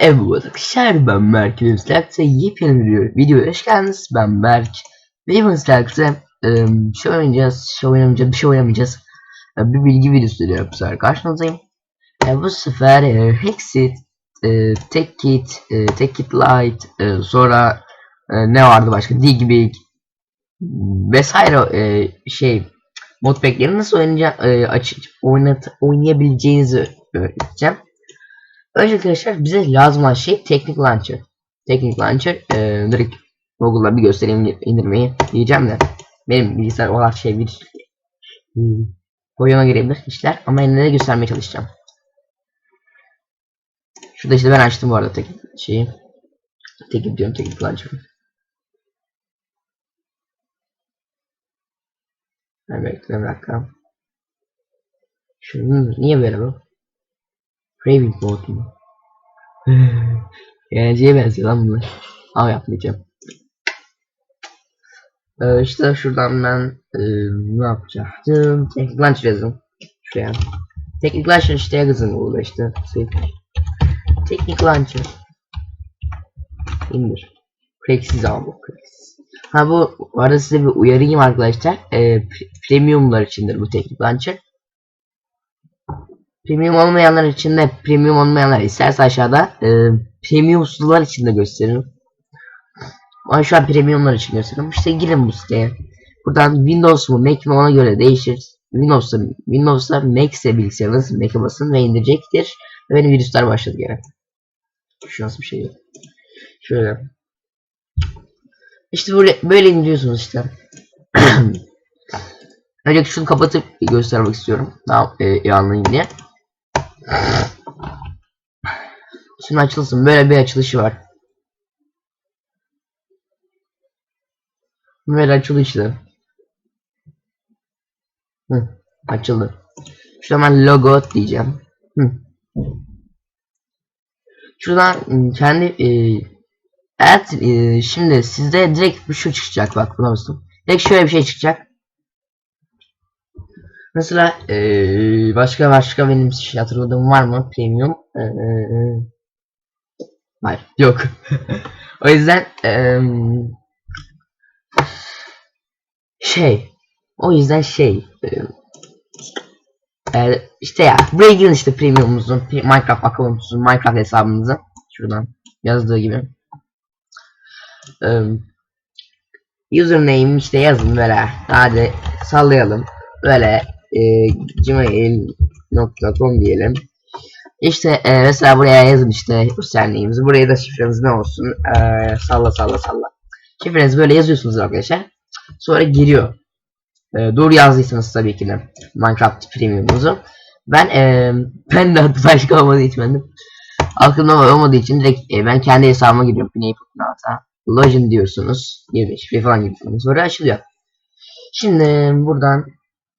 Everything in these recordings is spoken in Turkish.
Evet arkadaşlar ben Berk Webslack'ta yepyeni bir videoya hoş geldiniz. Ben Berk. Webslack'ta ıı, şey oynayacağız, şey oynamayacağız, bir şey oynamayacağız. Bir bilgi videosu diyor bu sefer karşınızdayım. E, bu sefer e, Hexit, e, Tekkit, e, Tekkit Light, e, sonra e, ne vardı başka, Digbig vesaire e, şey modpack'leri nasıl oynayacağım, e, açıp oynat, oynayabileceğinizi öğreteceğim. Önce arkadaşlar bize lazım olan şey Teknik Launcher. Teknik Launcher e, direkt Google'da bir göstereyim indirmeyi diyeceğim de benim bilgisayar olan şey bir hmm, oyuna girebilir işler ama yine de göstermeye çalışacağım. Şurada işte ben açtım bu arada tek şeyi. Teknik diyorum Teknik Launcher. Evet bir dakika. Şunu niye böyle bu? Craving mode mu? Eğlenceye benziyor lan bunlar. Ama yapmayacağım. Ee, işte şuradan ben e, ne yapacaktım? Teknik Launcher yazın. Şuraya. Teknik Launcher işte yazın burada işte. Teknik Launcher. İndir. Cracks'iz ama bu Cracks. Ha bu arada size bir uyarayım arkadaşlar. E, premiumlar içindir bu Teknik Launcher. Premium olmayanlar için de premium olmayanlar isterse aşağıda e, premiumsuzlar için de gösteririm. Ama şu an premiumlar için gösteriyorum. İşte girin bu siteye. Buradan Windows mu Mac mi ona göre değişir. Windows'ta Windows'ta Mac ise bilgisayarınız Mac'e basın ve indirecektir. Ve benim virüsler başladı gene. Şu nasıl bir şey yok. Şöyle. İşte böyle, böyle indiriyorsunuz işte. Önce şunu kapatıp göstermek istiyorum. Daha e, iyi anlayın diye. Şimdi açılsın. Böyle bir açılışı var. Böyle açılışı. Hı, açıldı. Şuradan ben logo diyeceğim. Hı. Şuradan kendi e, evet e, şimdi sizde direkt bir şu çıkacak bak buna basın. Direkt şöyle bir şey çıkacak. Mesela ee, başka başka benim şey hatırladığım var mı? Premium. Ee, hayır yok. o yüzden ee, şey o yüzden şey ee, işte ya buraya girin işte premiumumuzun Minecraft account'umuzun Minecraft hesabımızı şuradan yazdığı gibi ee, username işte yazın böyle hadi sallayalım böyle e, gmail.com diyelim. İşte e, mesela buraya yazın işte username'imizi. Buraya da şifreniz ne olsun? E, salla salla salla. Şifrenizi böyle yazıyorsunuz arkadaşlar. Sonra giriyor. E, doğru yazdıysanız tabii ki de Minecraft Premium'unuzu. Ben e, ben de başka olmadığı için ben de aklımda olmadığı için direkt e, ben kendi hesabıma giriyorum. Pinay Putnata. Login diyorsunuz. Gibi şifre falan giriyorsunuz. Sonra açılıyor. Şimdi buradan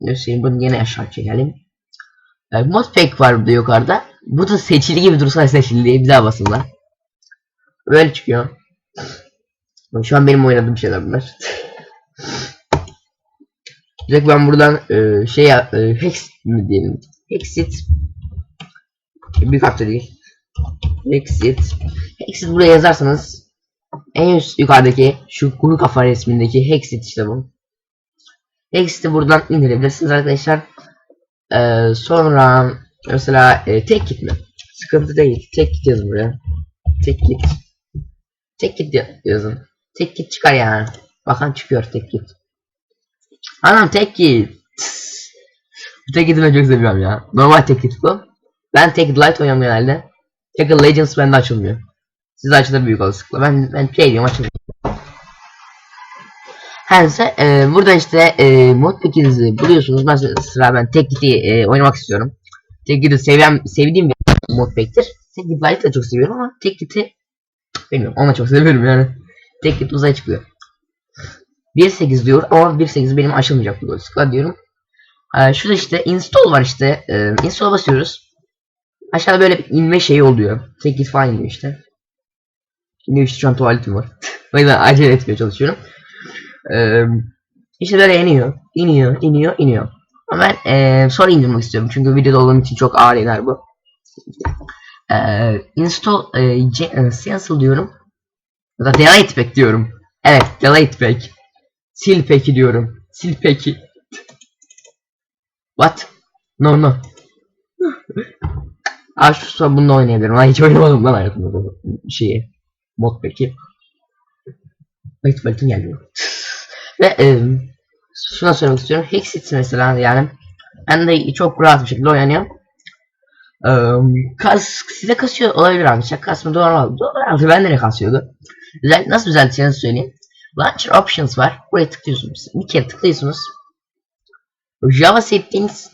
göstereyim bunu yine aşağı çekelim. E, modpack var burada yukarıda. Bu da seçili gibi dursa seçili diye bir daha basınlar. Böyle çıkıyor. Şu an benim oynadığım şeyler bunlar. Direkt ben buradan e, şey e, hex mi diyelim. Hexit büyük harfte değil. Hexit. Hexit buraya yazarsanız en üst yukarıdaki şu kuru kafa resmindeki Hexit işte bu. X'i buradan indirebilirsiniz arkadaşlar. Ee, sonra mesela e, tek kit mi? Sıkıntı değil. Tek kit yazın buraya. Tek kit. Tek kit yazın. Tek kit çıkar yani. Bakan çıkıyor tek kit. Anam tek kit. Bu tek ben çok seviyorum ya. Normal tek kit bu. Ben tek kit light oynuyorum genelde. Tek legends bende açılmıyor. Size açılır büyük olasılıkla. Ben ben play diyorum açılmıyor. Her neyse e, burada işte e, mod paketinizi buluyorsunuz. Mesela ben tek giti e, oynamak istiyorum. Tek giti sevem, sevdiğim bir mod pack'tir. Tek git light da çok seviyorum ama tek giti bilmiyorum onu çok seviyorum yani. Tek git uzay çıkıyor. 1.8 diyor ama 1.8 benim aşılmayacak bu dolayısıyla diyorum. E, şurada işte install var işte. E, install basıyoruz. Aşağıda böyle bir inme şeyi oluyor. Tek git falan iniyor işte. Şimdi işte şu an tuvaletim var. o yüzden acele etmeye çalışıyorum. Ee, işte böyle iniyor, iniyor, iniyor, iniyor. Ama ben ee, sonra indirmek istiyorum çünkü videoda olduğum için çok ağır iner bu. Ee, install e, cancel diyorum. Ya da delete pack diyorum. Evet delete pack. Sil pack'i diyorum. Sil pack'i. What? No no. Aa şu son bununla oynayabilirim. Lan hiç oynamadım lan hayatımda bu şeyi. Mod pack'i. Wait bakayım geldi. Ve e, şuna söylemek istiyorum. Hexit mesela yani ben de çok rahat bir şekilde oynanıyor. Ee, kas, size kasıyor olabilir arkadaşlar. Kasma doğru Doğru bende de kasıyordu. Güzel, nasıl düzelteceğinizi söyleyeyim. Launcher Options var. Buraya tıklıyorsunuz. Bir kere tıklıyorsunuz. Java Settings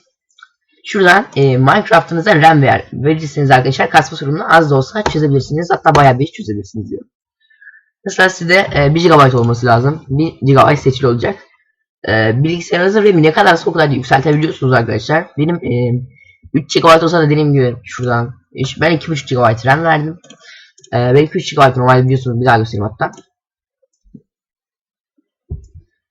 Şuradan e, Minecraft'ınıza RAM ver, verirseniz arkadaşlar kasma sorununu az da olsa çözebilirsiniz. Hatta bayağı bir çözebilirsiniz diyor. Mesela sizde e, 1 GB olması lazım. 1 GB seçili olacak. E, bilgisayarınızın RAM'i ne kadar o kadar yükseltebiliyorsunuz arkadaşlar. Benim e, 3 GB olsa da dediğim gibi şuradan ben 2.5 GB RAM verdim. E, belki 3 GB normal biliyorsunuz bir daha göstereyim hatta.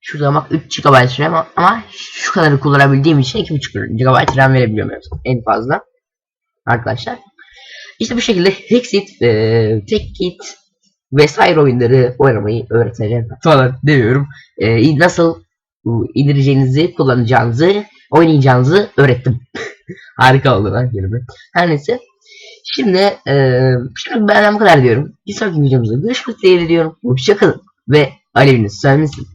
Şurada bak 3 GB RAM ama şu kadarı kullanabildiğim için 2.5 GB RAM verebiliyorum en fazla. Arkadaşlar. İşte bu şekilde Hexit, e, Tekkit vesaire oyunları oynamayı öğreteceğim falan demiyorum. E, nasıl indireceğinizi, kullanacağınızı, oynayacağınızı öğrettim. Harika oldu lan kelime. Her neyse. Şimdi e, şimdi benden bu kadar diyorum. Bir sonraki videomuzda görüşmek dileğiyle diyorum. Hoşçakalın ve aleviniz sönmesin.